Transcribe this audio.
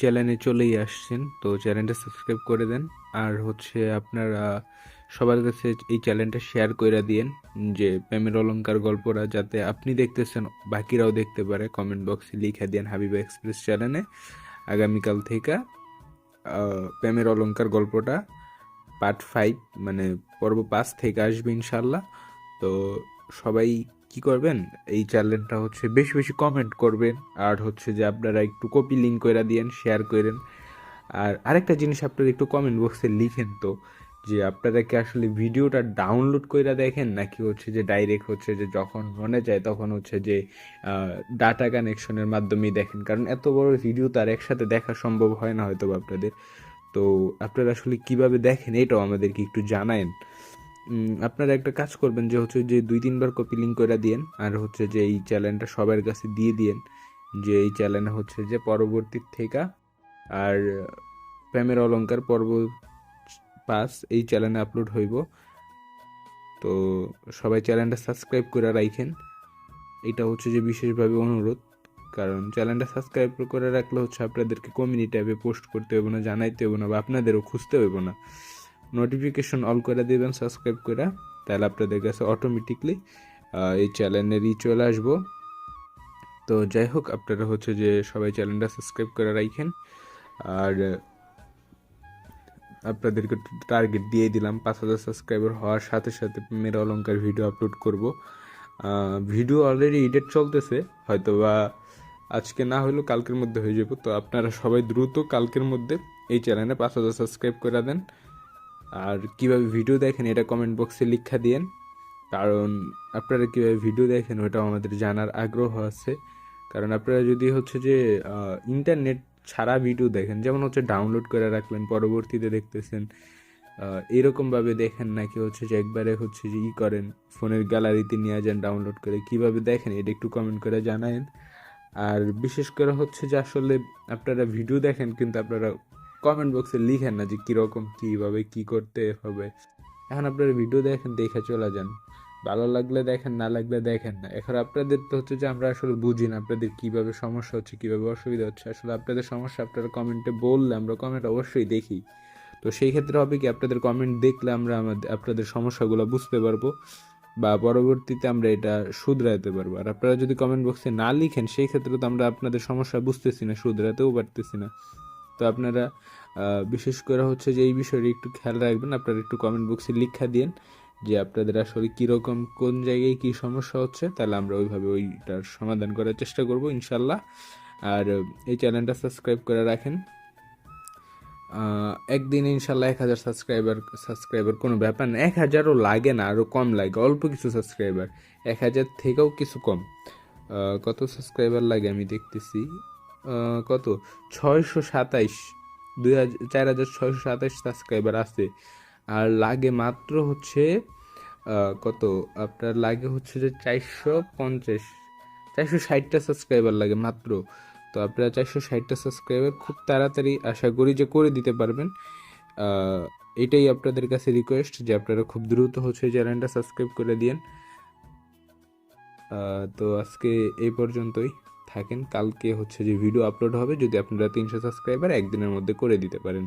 চ্যানেলে চলেই আসছেন, তো চ্যানেলটা সাবস্ক্রাইব করে দেন। আর হচ্ছে আপনারা সবার কাছে এই চ্যানেলটা শেয়ার করে দিয়েন, যে প্রেমের অলংকার গল্পটা যাতে আপনি দেখতেছেন, বাকিরাও দেখতে পারে। কমেন্ট বক্সে লিখে দেন হাবিবা এক্সপ্রেস চ্যানেলে আগামীকাল থেকে প্রেমের অলংকার গল্পটা পার্ট ফাইভ মানে পর্ব পাঁচ থেকে আসবে ইনশাল্লাহ। তো সবাই কি করবেন? এই চ্যানেলটা হচ্ছে বেশি বেশি কমেন্ট করবেন। আর হচ্ছে যে আপনারা একটু কপি লিঙ্ক করে দিয়েন শেয়ার করেন আর আরেকটা জিনিস আপনারা একটু কমেন্ট বক্সে লিখেন তো, যে আপনারা কি আসলে ভিডিওটা ডাউনলোড করে দেখেন? নাকি হচ্ছে যে ডাইরেক্ট হচ্ছে যে যখন মনে যায় তখন হচ্ছে যে ডাটা কানেকশনের মাধ্যমেই দেখেন। কারণ এত বড় ভিডিও তার একসাথে দেখা সম্ভব হয় না হয়তো আপনাদের। তো আপনারা আসলে কীভাবে দেখেন? এটাও আমাদেরকে একটু জানায়েন। আপনারা একটা কাজ করবেন যে হচ্ছে যে দুই, তিনবার কপি লিঙ্ক করে দিয়েন, আর হচ্ছে যে এই চ্যানেলটা সবার কাছে দিয়ে দিয়েন, যে এই চ্যানেলে হচ্ছে যে পরবর্তী থেকে আর প্রেমের অলঙ্কার পর্ব পাস এই চ্যানেলে আপলোড হইব। তো সবাই চ্যানেলটা সাবস্ক্রাইব করে রাখেন এটা হচ্ছে যে বিশেষভাবে অনুরোধ, কারণ চ্যানেলটা সাবস্ক্রাইব করে রাখলে হচ্ছে আপনাদেরকে কমিউনিটি ট্যাবে পোস্ট করতে হবে না, জানাইতে হবে না, বা আপনাদেরও খুঁজতে হবে না। নোটিফিকেশন অল করে দেবেন সাবস্ক্রাইব করে, তাহলে আপনাদের কাছে অটোমেটিকলি এই চ্যানেলেরই চলে আসব। তো যাই হোক, আপনারা হচ্ছে যে সবাই চ্যানেলটা সাবস্ক্রাইব করে রাখেন আর আপনাদেরকে টার্গেট দিয়ে দিলাম পাঁচ হাজার সাবস্ক্রাইবার হওয়ার সাথে সাথে মেয়ের অলঙ্কার ভিডিও আপলোড করব। ভিডিও অলরেডি এডিট চলতেছে হয়তো বা আজকে না হলেও কালকের মধ্যে হয়ে যাবে। তো আপনারা সবাই দ্রুত কালকের মধ্যে এই চ্যানেলে পাঁচ হাজার সাবস্ক্রাইব করে দেন। আর কীভাবে ভিডিও দেখেন এটা কমেন্ট বক্সে লিখা দিয়েন। কারণ আপনারা কীভাবে ভিডিও দেখেন ওটাও আমাদের জানার আগ্রহ আছে। কারণ আপনারা যদি হচ্ছে যে ইন্টারনেট ছাড়া ভিডিও দেখেন, যেমন হচ্ছে ডাউনলোড করে রাখলেন, পরবর্তীতে দেখতেছেন এরকমভাবে দেখেন নাকি হচ্ছে যে একবারে হচ্ছে যে ই করেন, ফোনের গ্যালারিতে নিয়ে যান ডাউনলোড করে, কীভাবে দেখেন এটা একটু কমেন্ট করে জানায়েন। আর বিশেষ করে হচ্ছে যে আসলে আপনারা ভিডিও দেখেন, কিন্তু আপনারা কমেন্ট বক্সে লিখেন না যে কীরকম, কীভাবে, কী করতে হবে। এখন আপনারা ভিডিও দেখেন, দেখে চলে যান। ভালো লাগলে দেখেন, না লাগলে দেখেন না। এখন আপনাদের তো হচ্ছে যে আমরা আসলে বুঝি না আপনাদের কীভাবে সমস্যা হচ্ছে, কীভাবে অসুবিধা হচ্ছে। আসলে আপনাদের সমস্যা আপনারা কমেন্টে বললে আমরা কমেন্ট অবশ্যই দেখি। তো সেই ক্ষেত্রে হবে কি, আপনাদের কমেন্ট দেখলে আমরা আমাদের আপনাদের সমস্যাগুলো বুঝতে পারব বা পরবর্তীতে আমরা এটা শুধরাতে পারব। আর আপনারা যদি কমেন্ট বক্সে না লিখেন, সেই ক্ষেত্রে তো আমরা আপনাদের সমস্যা বুঝতেছি না, শুধরাতেও পারতেছি না। তো আপনারা বিশেষ করে হচ্ছে যে এই বিষয়টা একটু খেয়াল রাখবেন, আপনারা একটু কমেন্ট বক্সে লিখা দিন যে আপনাদের আসলে কীরকম, কোন জায়গায় কী সমস্যা হচ্ছে, তাহলে আমরা ওইভাবে ওইটার সমাধান করার চেষ্টা করব ইনশাল্লাহ আর, এই চ্যানেলটা সাবস্ক্রাইব করে রাখেন। একদিনে ইনশাল্লাহ এক হাজার সাবস্ক্রাইবার সাবস্ক্রাইবার কোনো ব্যাপার না, এক হাজারও লাগে না, আরও কম লাগে, অল্প কিছু সাবস্ক্রাইবার এক হাজার থেকেও কিছু কম। কত সাবস্ক্রাইবার লাগে আমি দেখতেছি? কত? ছয়শো সাতাইশ। দুই হাজার চার হাজার ছয়শো সাতাইশ সাবস্ক্রাইবার আছে। আর লাগে মাত্র হচ্ছে কত? আপনার লাগে হচ্ছে যে চারশো পঞ্চাশ। চারশো ষাটটা সাবস্ক্রাইবার লাগে মাত্র। তো আপনারা চারশো ষাটটা সাবস্ক্রাইবার খুব তাড়াতাড়ি আশা করি যে করে দিতে পারবেন। এটাই আপনাদের কাছে রিকোয়েস্ট যে আপনারা খুব দ্রুত হচ্ছে চ্যানেলটা সাবস্ক্রাইব করে দিন তো আজকে এই পর্যন্তই। থাকেন, কালকে হচ্ছে যে ভিডিও আপলোড হবে, যদি আপনারা তিনশো সাবস্ক্রাইবার একদিনের মধ্যে করে দিতে পারেন।